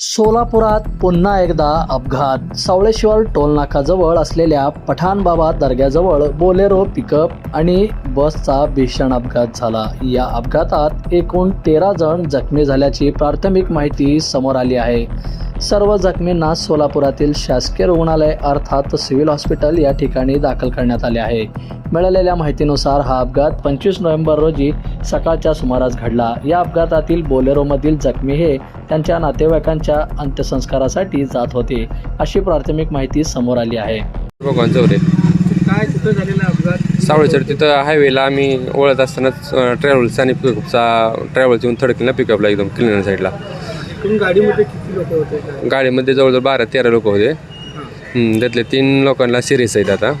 सोलापुरात पुन्हा एकदा अपघात. सावळेश्वर टोलनाकाजवळ असलेल्या पठाणबाबा दर्ग्याजवळ बोलेरो पिकअप आणि बसचा भीषण अपघात झाला. या अपघातात एकूण तेरा जण जखमी झाल्याची प्राथमिक माहिती समोर आली आहे. सर्व जखमींना सोलापुरातील शासकीय रुग्णालय अर्थात सिव्हिल हॉस्पिटल या ठिकाणी दाखल करण्यात आले आहे. मिळालेल्या माहितीनुसार हा अपघात पंचवीस नोव्हेंबर रोजी सकाळच्या सुमारास घडला. या अपघातातील बोलेरोमधील जखमी हे त्यांच्या नातेवाईकांच्या अंत्यसंस्कारासाठी जात होते अशी प्राथमिक माहिती समोर आली आहे. काय तिथं झालेला अपघात? सावळेसर तिथं हायवेला आम्ही ओळख असतानाच ट्रॅव्हल्स आणि पिकअपचा ट्रॅव्हल्स येऊन थडकला पिकअपला एकदम क्लिनर साईडला तुम्ही गाडीमध्ये किती लोक होते काय? गाडीमध्ये जवळजवळ बारा तेरा लोक होते. हां. हम्म, त्यातले तीन लोकांना सिरियस आहेत आता.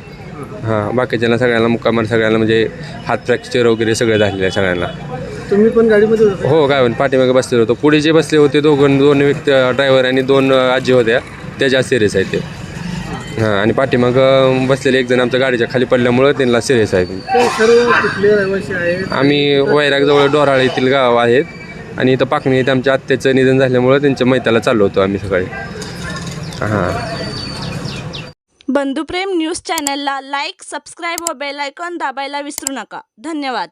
हां. बाकीच्यांना सगळ्यांना मुक्कामार सगळ्यांना म्हणजे हात फ्रॅक्चर वगैरे सगळं झालेलं आहे सगळ्यांना. तुम्ही पण गाडीमध्ये होते हो काय म्हणून पाठीमागे बसलेलो होतो. पुढे जे बसले होते दोघं दोन व्यक्ती ड्रायव्हर आणि दोन अं, आजी होत्या त्या जास्त सिरियस आहेत ते. हां. आणि पाठीमागं बसलेले एक जण आमच्या गाडीच्या खाली पडल्यामुळं त्यांना सिरियस आहेत. ते सर्व कुठले रहिवासी आहेत? आम्ही वैरागजवळ डोराळे येथील गाव आहेत. आणि इथं पाकणी इथं आमच्या आत्याचं निधन झाल्यामुळं त्यांच्या मैत्याला चाललो होतो आम्ही सकाळी. हां. बंधुप्रेम न्यूज चॅनलला लाईक सबस्क्राईब व बेल आयकॉन दाबायला विसरू नका. धन्यवाद.